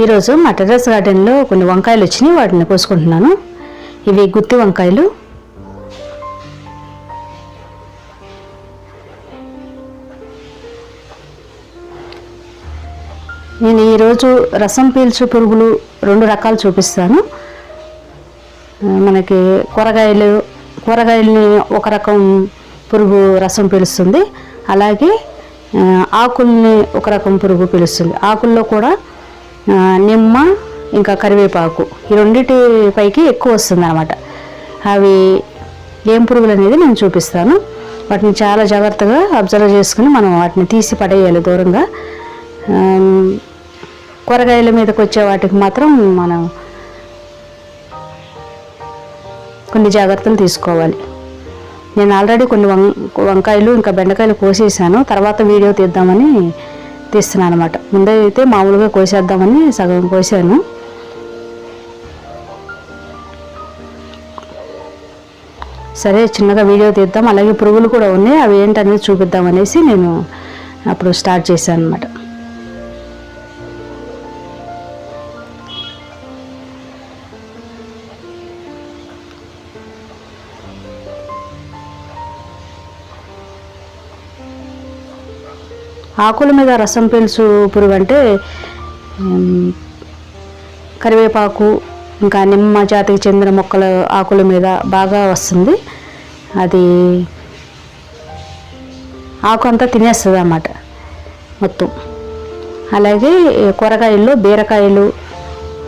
ఈరోజు మా టెర్రస్ గార్డెన్లో కొన్ని వంకాయలు వచ్చినాయి వాటిని కోసుకుంటున్నాను. ఇవి గుత్తి వంకాయలు. నేను ఈరోజు రసం పీల్చు పురుగులు రెండు రకాలు చూపిస్తాను. మనకి కూరగాయలు కూరగాయలని ఒక రకం పురుగు రసం పీలుస్తుంది. అలాగే ఆకుల్ని ఒక రకం పురుగు పీలుస్తుంది. ఆకుల్లో కూడా నిమ్మ ఇంకా కరివేపాకు. ఈ రెండింటి పైకి ఎక్కువ వస్తుంది అనమాట అవి ఏం పురుగులు అనేది నేను చూపిస్తాను. వాటిని చాలా జాగ్రత్తగా అబ్జర్వ్ చేసుకుని మనం వాటిని తీసి పడేయాలి దూరంగా. కూరగాయల మీదకి వచ్చే వాటికి మాత్రం మనం కొన్ని జాగ్రత్తలు తీసుకోవాలి. నేను ఆల్రెడీ కొన్ని వం వంకాయలు ఇంకా బెండకాయలు కోసేసాను. తర్వాత వీడియో తీద్దామని తీస్తున్నాను అనమాట ముందే అయితే మామూలుగా కోసేద్దామని సగం కోసాను. సరే చిన్నగా వీడియో తీద్దాం. అలాగే పురుగులు కూడా ఉన్నాయి. అవి ఏంటనేది చూపిద్దామనేసి నేను అప్పుడు స్టార్ట్ చేశాను అనమాట ఆకుల మీద రసం పీల్చు పురుగు అంటే కరివేపాకు ఇంకా నిమ్మ జాతికి చెందిన మొక్కల ఆకుల మీద బాగా వస్తుంది. అది ఆకు అంతా తినేస్తుంది అన్నమాట మొత్తం. అలాగే కూరగాయల్లో బీరకాయలు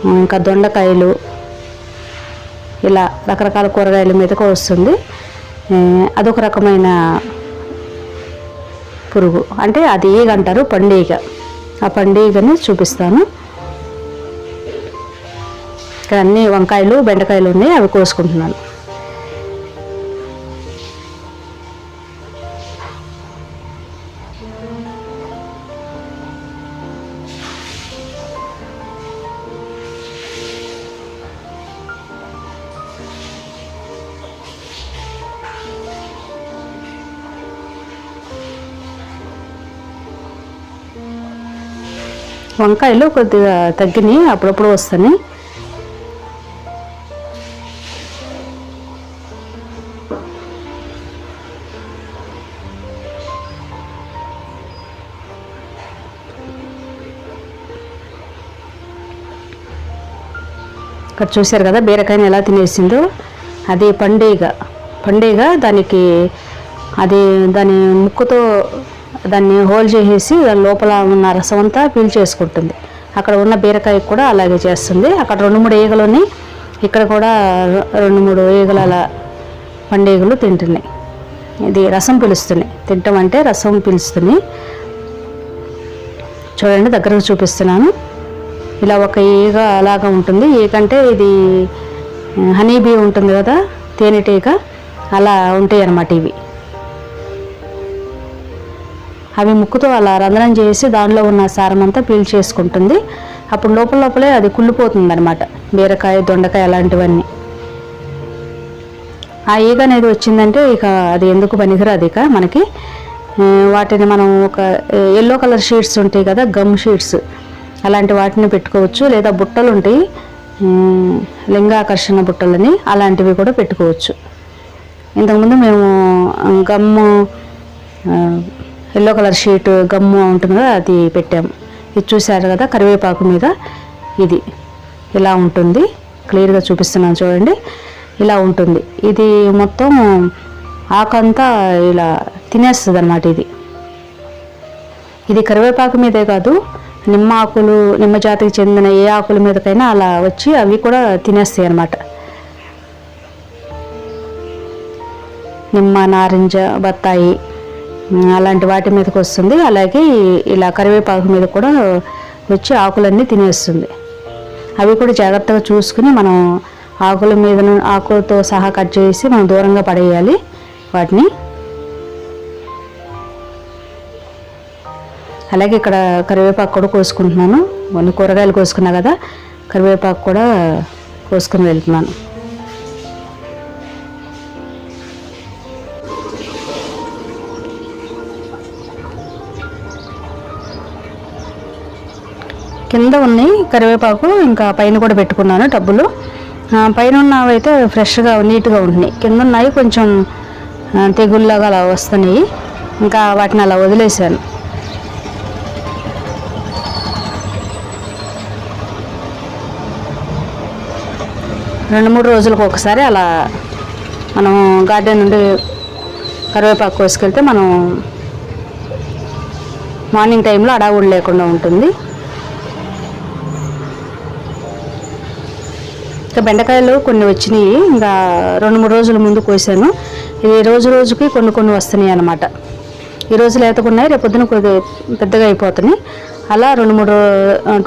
ఇంకా దొండకాయలు ఇలా రకరకాల కూరగాయల మీదకు వస్తుంది. అదొక రకమైన పురుగు. అంటే అది ఈగ అంటారు పండుగ. ఆ పండుగని చూపిస్తాను. ఇక్కడ అన్ని వంకాయలు బెండకాయలు ఉన్నాయి అవి కోసుకుంటున్నాను. వంకాయలు కొద్దిగా తగ్గినాయి అప్పుడప్పుడు వస్తున్నాయి ఇక్కడ చూశారు కదా బీరకాయని ఎలా తినేసిందో. అది పండుగ. పండుగ దానికి అది దాని ముక్కుతో దాన్ని హోల్ చేసేసి దాని లోపల ఉన్న రసం అంతా పీల్చేసుకుంటుంది అక్కడ ఉన్న బీరకాయ కూడా అలాగే చేస్తుంది. అక్కడ రెండు మూడు ఈగలు ఉన్నాయి ఇక్కడ కూడా రెండు మూడు ఈగలు అలా పండుగలు తింటున్నాయి ఇది రసం పిలుస్తున్నాయి తింటాం అంటే రసం పిలుస్తున్నాయి చూడండి దగ్గరకు చూపిస్తున్నాను. ఇలా ఒక ఈగ అలాగా ఉంటుంది. ఈగ ఇది హనీ బీ ఉంటుంది కదా తేనెటీగ అలా ఉంటాయి అన్నమాట ఇవి. అవి ముక్కుతో అలా రంధ్రం చేసి దానిలో ఉన్న సారం అంతా పీల్చేసుకుంటుంది అప్పుడు లోపల లోపలే అది కుళ్ళిపోతుంది అనమాట బీరకాయ దొండకాయ అలాంటివన్నీ. ఆ ఈగ అనేది వచ్చిందంటే ఇక అది ఎందుకు పనికిరాదు ఇక మనకి? వాటిని మనం ఒక ఎల్లో కలర్ షీట్స్ ఉంటాయి కదా గమ్ షీట్స్ అలాంటి వాటిని పెట్టుకోవచ్చు. లేదా బుట్టలు ఉంటాయి. లింగాకర్షణ బుట్టలని అలాంటివి కూడా పెట్టుకోవచ్చు. ఇంతకుముందు మేము gum yellow colour sheet gum ఉంటుంది కదా అది పెట్టాము. ఇది చూసారు కదా కరివేపాకు మీద. ఇది ఇలా ఉంటుంది. క్లియర్గా చూపిస్తున్నాను చూడండి. ఇలా ఉంటుంది. ఇది మొత్తం ఆకంతా ఇలా తినేస్తుంది అనమాట ఇది. ఇది కరివేపాకు మీదే కాదు నిమ్మ ఆకులు నిమ్మ జాతికి చెందిన ఏ ఆకుల మీదకైనా అలా వచ్చి అవి కూడా తినేస్తాయి అన్నమాట. నిమ్మ నారింజ బత్తాయి అలాంటి వాటి మీదకి వస్తుంది. అలాగే ఇలా కరివేపాకు మీద కూడా వచ్చి ఆకులన్నీ తినేస్తుంది. అవి కూడా జాగ్రత్తగా చూసుకుని మనం ఆకుల మీద ఆకులతో సహా కట్ చేసి మనం దూరంగా పడేయాలి వాటిని. అలాగే ఇక్కడ కరివేపాకు కూడా కోసుకుంటున్నాను. కొన్ని కూరగాయలు కోసుకున్నా కదా కరివేపాకు కూడా కోసుకుని వెళ్తున్నాను. కింద ఉన్నాయి కరివేపాకు ఇంకా పైన కూడా పెట్టుకున్నాను టబ్బులు. పైన ఉన్నవి అయితే ఫ్రెష్గా నీట్గా ఉంటున్నాయి. కింద ఉన్నాయి కొంచెం తెగుళ్ళగా తెగుల్లాగా అలా వస్తున్నాయి. ఇంకా వాటిని అలా వదిలేసాను రెండు మూడు రోజులకు ఒకసారి అలా మనం గార్డెన్ నుండి కరివేపాకు కోసుకెళ్తే మనం మార్నింగ్ టైంలో అడావుడు లేకుండా ఉంటుంది. ఇంకా బెండకాయలు కొన్ని వచ్చినాయి. ఇంకా రెండు మూడు రోజుల ముందు కోసాను. ఇది రోజు రోజుకి కొన్ని కొన్ని వస్తున్నాయి అన్నమాట. ఈ రోజు లేతకున్నాయి రేపు పొద్దున కొద్ది పెద్దగా అయిపోతున్నాయి. అలా రెండు మూడు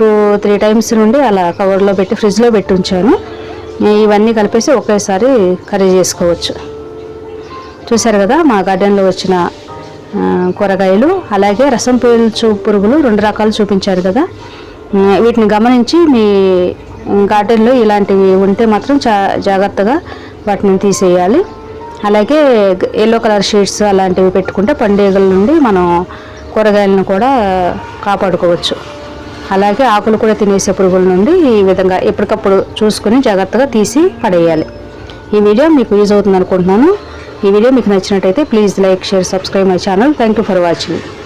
టూ త్రీ టైమ్స్ నుండి అలా కవర్లో పెట్టి ఫ్రిడ్జ్లో పెట్టి ఉంచాను. ఇవన్నీ కలిపేసి ఒకేసారి కర్రీ చేసుకోవచ్చు. చూశారు కదా మా గార్డెన్లో వచ్చిన కూరగాయలు అలాగే రసం పీల్చు పురుగులు రెండు రకాలు చూపించారు కదా. వీటిని గమనించి మీ గార్డెన్లో ఇలాంటివి ఉంటే మాత్రం చా జాగ్రత్తగా వాటిని తీసేయాలి. అలాగే ఎల్లో కలర్ షీట్స్ అలాంటివి పెట్టుకుంటే పండుగల నుండి మనం కూరగాయలను కూడా కాపాడుకోవచ్చు. అలాగే ఆకులు కూడా తినేసే పురుగుల నుండి ఈ విధంగా ఎప్పటికప్పుడు చూసుకొని జాగ్రత్తగా తీసి పడేయాలి. ఈ వీడియో మీకు యూజ్ అవుతుంది అనుకుంటున్నాను ఈ వీడియో మీకు నచ్చినట్టయితే please like share subscribe my channel. Thank you for watching